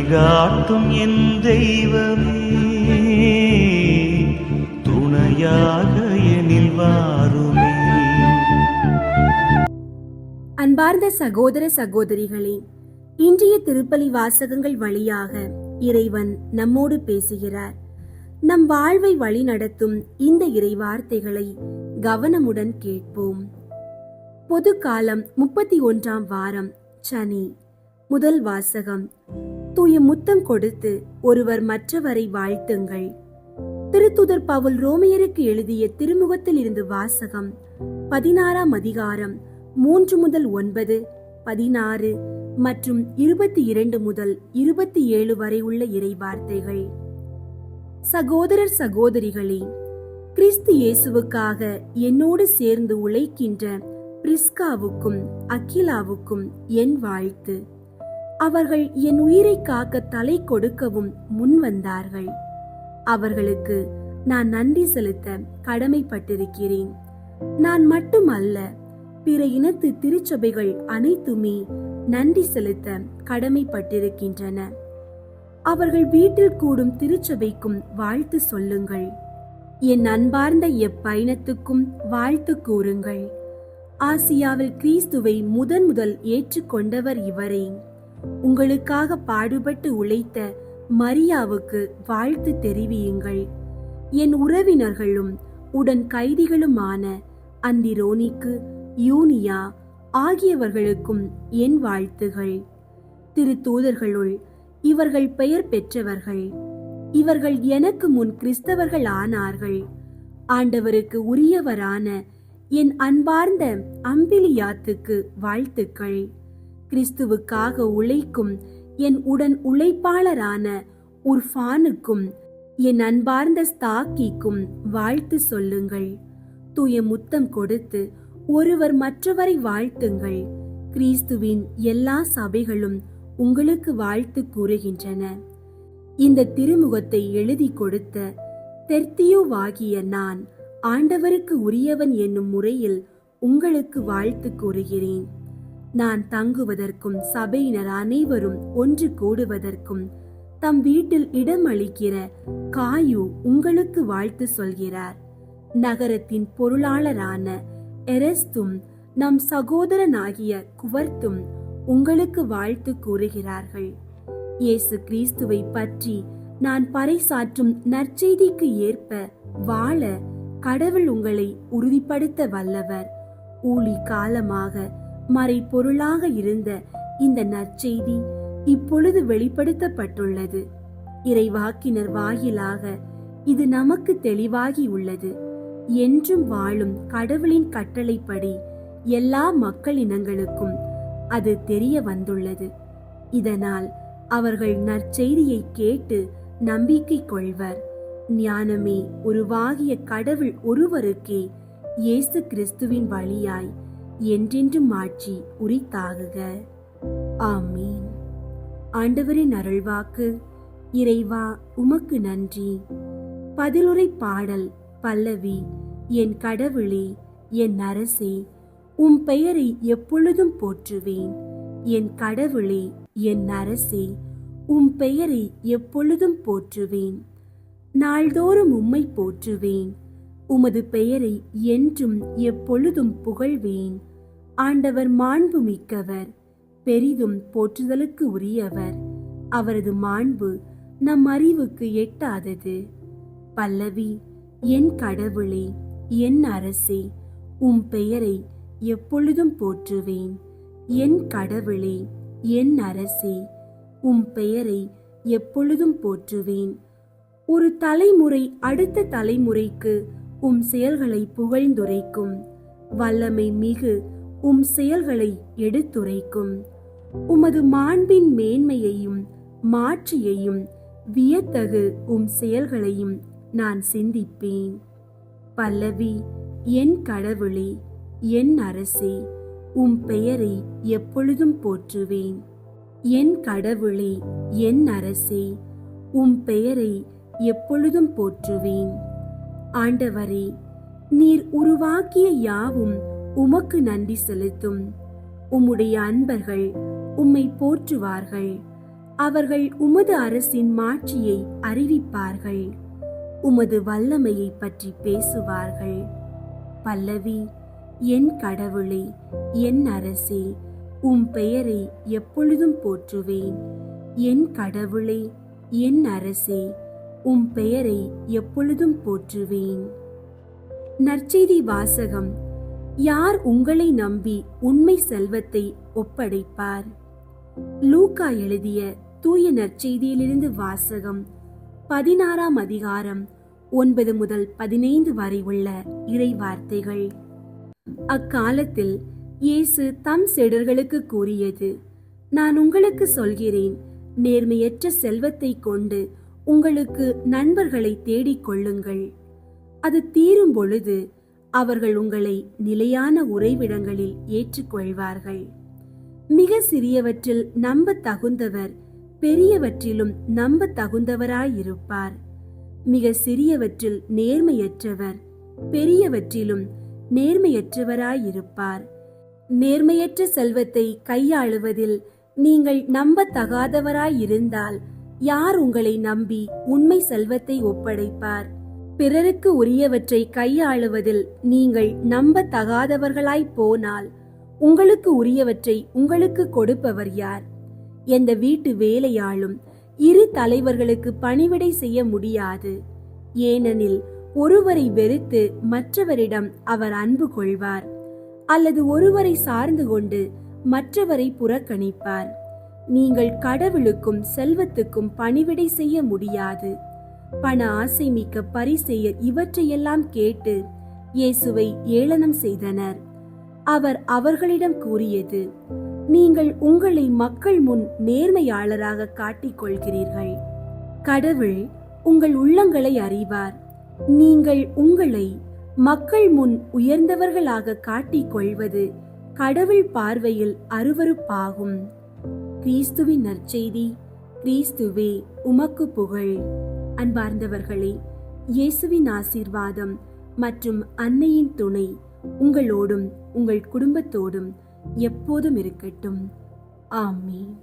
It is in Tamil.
வழிகாட்டும் என் தெய்வமே. துணையாக எனில் வாருமே. அன்பார்ந்த சகோதர சகோதரிகளே இன்றைய திருப்பலி வாசகங்கள் வழியாக இறைவன் நம்மோடு பேசுகிறார். நம் வாழ்வை வழிநடத்தும் இந்த இறை வார்த்தைகளை கவனமுடன் கேட்போம். பொது காலம் முப்பத்தி ஒன்றாம் வாரம் சனி முதல் வாசகம் தூய முத்தம் கொடுத்து ஒருவர் மற்றவரை வாழ்த்துங்கள். திருத்துதர் பவுல் ரோமியருக்கு எழுதிய திருமுகத்தில் இருந்து வாசகம் பதினாறாம் அதிகாரம் மூன்று முதல் ஒன்பது பதினாறு மற்றும் இருபத்தி இரண்டு முதல் இருபத்தி ஏழு வரை உள்ள இறை வார்த்தைகள் சகோதரர் சகோதரிகளே கிறிஸ்து இயேசுவுக்காக என்னோடு சேர்ந்து உழைக்கின்ற பிரிஸ்காவுக்கும் அகிலாவுக்கும் என் வாழ்த்து. அவர்கள் என் உயிரை காக்க தலை கொடுக்கவும் முன் வந்தார்கள். அவர்களுக்கு நான் நன்றி செலுத்த கடமைப்பட்டிருக்கிறேன். நான் மட்டுமல்ல பிற இனத்து திருச்சபைகள் அனைத்துமே நன்றி செலுத்த கடமைப்பட்டிருக்கின்றன. அவர்கள் வீட்டில் கூடும் திருச்சபைக்கும் வாழ்த்து சொல்லுங்கள். என் அன்பார்ந்த எப்பயணத்துக்கும் வாழ்த்து கூறுங்கள். ஆசியாவில் கிறிஸ்துவை முதன் முதல் ஏற்றுக்கொண்டவர் இவரே. உங்களுக்காக பாடுபட்டு உழைத்த மரியாவுக்கு வாழ்த்து தெரிவியுங்கள். என் உறவினர்களும் உடன் கைதிகளுமான அந்திரோனிக்கு யூனியா ஆகியவர்களுக்கும் என் வாழ்த்துகள். திருத்தூதர்களுள் இவர்கள் பெயர் பெற்றவர்கள். இவர்கள் எனக்கு முன் கிறிஸ்தவர்கள் ஆனார்கள். ஆண்டவருக்கு உரியவரான என் அன்பார்ந்த அம்பிலியாத்துக்கு வாழ்த்துக்கள். கிறிஸ்துவுக்காக உழைக்கும் என் உடன் உழைப்பாளரான உர்ஃபானுக்கும் என் அன்பார்ந்த ஸ்தாக்கிக்கும் வாழ்த்து சொல்லுங்கள். தூய முத்தம் கொடுத்து ஒருவர் மற்றவரை வாழ்த்துங்கள். கிறிஸ்துவின் எல்லா சபைகளும் உங்களுக்கு வாழ்த்து கூறுகின்றன. இந்த திருமுகத்தை எழுதி கொடுத்த தெர்த்தியோவாகிய நான் ஆண்டவருக்கு உரியவன் என்னும் முறையில் உங்களுக்கு வாழ்த்து கூறுகிறேன். நான் தங்குவதற்கும் சபையினர் அனைவரும் ஒன்று கூடுவதற்கும் தம் வீட்டில் இடம் அளிக்கிற காயு உங்களுக்கு வாழ்த்து சொல்கிறார். நகரத்தின் பொருளாளரான எரஸ்தும் நம் சகோதரனாகிய குவர்த்தும் உங்களுக்கு வாழ்த்து கூறுகிறார்கள். இயேசு கிறிஸ்துவை பற்றி நான் பறைசாற்றும் நற்செய்திக்கு ஏற்ப வாழ கடவுள் உங்களை உறுதிப்படுத்த வல்லவர். ஊழி காலமாக மறைபொருளாக இருந்த இந்த நற்செய்தி இப்பொழுது வெளிப்படுத்தப்பட்டுள்ளது. இறைவாக்கினர் வாயிலாக இது நமக்கு தெளிவாகி உள்ளது. என்றும் வாழும் கடவுளின் கட்டளைப்படி எல்லா மக்களினங்களுக்கும் அது தெரிய வந்துள்ளது. இதனால் அவர்கள் நற்செய்தியை கேட்டு நம்பிக்கை கொள்வர். ஞானமே உருவாகிய கடவுள் ஒருவருக்கே இயேசு கிறிஸ்துவின் வழியாய் என்றென்று ஆட்சி உரித்தாகுக. ஆமீன். ஆண்டவரின் அருள்வாக்கு இறைவா உமக்கு நன்றி. பதிலுரை பாடல் பல்லவி என் கடவுளே என் அரசே உம் பெயரை எப்பொழுதும் போற்றுவேன். என் கடவுளே என் அரசே உம் பெயரை எப்பொழுதும் போற்றுவேன். நாள்தோறும் உம்மை போற்றுவேன். உமது பெயரை என்றும் எப்பொழுதும் புகழ்வேன். ஆண்டவர் மாண்பு மிக்கவர். பெரிதும் போற்றுதலுக்கு உரியவர். அவரது மாண்பு நம் அறிவுக்கு எட்டாதது. பல்லவி என் கடவுளே என் அரசே உம் பெயரை எப்பொழுதும் போற்றுவேன். என் கடவுளே என் அரசே உம் பெயரை எப்பொழுதும் போற்றுவேன். ஒரு தலைமுறை அடுத்த தலைமுறைக்கு உம் செயல்களை புகழ்ந்துரைக்கும். வல்லமை மிகு உம் செயல்களை எடுத்துரைக்கும். உமது மாண்பின் மேன்மையையும் மாட்சியையும் வியத்தகு உம் செயல்களையும் நான் சிந்திப்பேன். பல்லவி என் கடவுளே என் அரசே உம் பெயரை எப்பொழுதும் போற்றுவேன். என் கடவுளே என் அரசே உம் பெயரை எப்பொழுதும் போற்றுவேன். ஆண்டவரே நீர் உருவாக்கிய யாவும் உமக்கு நன்றி செலுத்தும். உம்முடைய அன்பர்கள் உம்மை போற்றுவார்கள். அவர்கள் உமது அரசின் மாட்சியை அறிவிப்பார்கள். உமது வல்லமையை பற்றி பேசுவார்கள். பல்லவி என் கடவுளே என் அரசே உம் பெயரை எப்பொழுதும் போற்றுவேன். என் கடவுளே என் அரசே உம் பெயரை எப்பொழுதும் போற்றுவேன். நற்செய்தி வாசகம் யார் உங்களை நம்பி உண்மை செல்வத்தை ஒப்படைப்பார்? லூக்கா எழுதிய தூய நற்செய்தியிலிருந்து வாசகம் பதினாறாம் அதிகாரம் ஒன்பது முதல் பதினைந்து வரை உள்ள இறை வார்த்தைகள் அக்காலத்தில் இயேசு தம் செடர்களுக்கு கூறியது நான் உங்களுக்கு சொல்கிறேன் நேர்மையற்ற செல்வத்தை கொண்டு உங்களுக்கு நண்பர்களை தேடிக் கொள்ளுங்கள். அது தீரும் பொழுது அவர்கள் உங்களை நிலையான உறைவிடங்களில் ஏற்றுக்கொள்வார்கள். மிக சிறியவற்றில் நம்ப தகுந்தவர் பெரியவற்றிலும் நம்ப தகுந்தவராயிருப்பார் மிக சிறியவற்றில் நேர்மையற்றவர் பெரியவற்றிலும் நேர்மையற்றவராயிருப்பார். நேர்மையற்ற செல்வத்தை கையாளுவதில் நீங்கள் நம்பத்தகாதவராயிருந்தால் யார் உங்களை நம்பி உண்மை செல்வத்தை ஒப்படைப்பார்? பிறருக்கு உரியவற்றை கையாளுவதில் நீங்கள் நம்பத்தகாதவர்களாய் போனால் உங்களுக்கு உரியவற்றை உங்களுக்கு கொடுப்பவர் யார்? எந்த வீட்டு வேலையாளும் இரு தலைவர்களுக்கு பணிவிடை செய்ய முடியாது. ஏனெனில் ஒருவரை வெறுத்து மற்றவரிடம் அவர் அன்பு கொள்வார். அல்லது ஒருவரை சார்ந்து கொண்டு மற்றவரை புறக்கணிப்பார். நீங்கள் கடவுளுக்கும் செல்வத்துக்கும் பணிவிடை செய்ய முடியாது. பண ஆசை மிக்க பரிசெயர் இவற்றையெல்லாம் கேட்டு இயேசுவை ஏளனம் செய்தனர். அவர் அவர்களிடம் கூறியது நீங்கள் உங்களை மக்கள் முன் நேர்மையாளராக காட்டிக் கொள்கிறீர்கள் கடவுள் உங்கள் உள்ளங்களை அறிவார். நீங்கள் உங்களை மக்கள் முன் உயர்ந்தவர்களாக காட்டிக் கொள்வது கடவுள் பார்வையில் அருவருப்பாகும். கிறிஸ்துவின் நற்செய்தி கிறிஸ்துவே உமக்கு புகழ். அன்பார்ந்தவர்களே இயேசுவின் ஆசீர்வாதம் மற்றும் அன்னையின் துணை உங்களோடும் உங்கள் குடும்பத்தோடும் எப்போதும் இருக்கட்டும். ஆமீன்.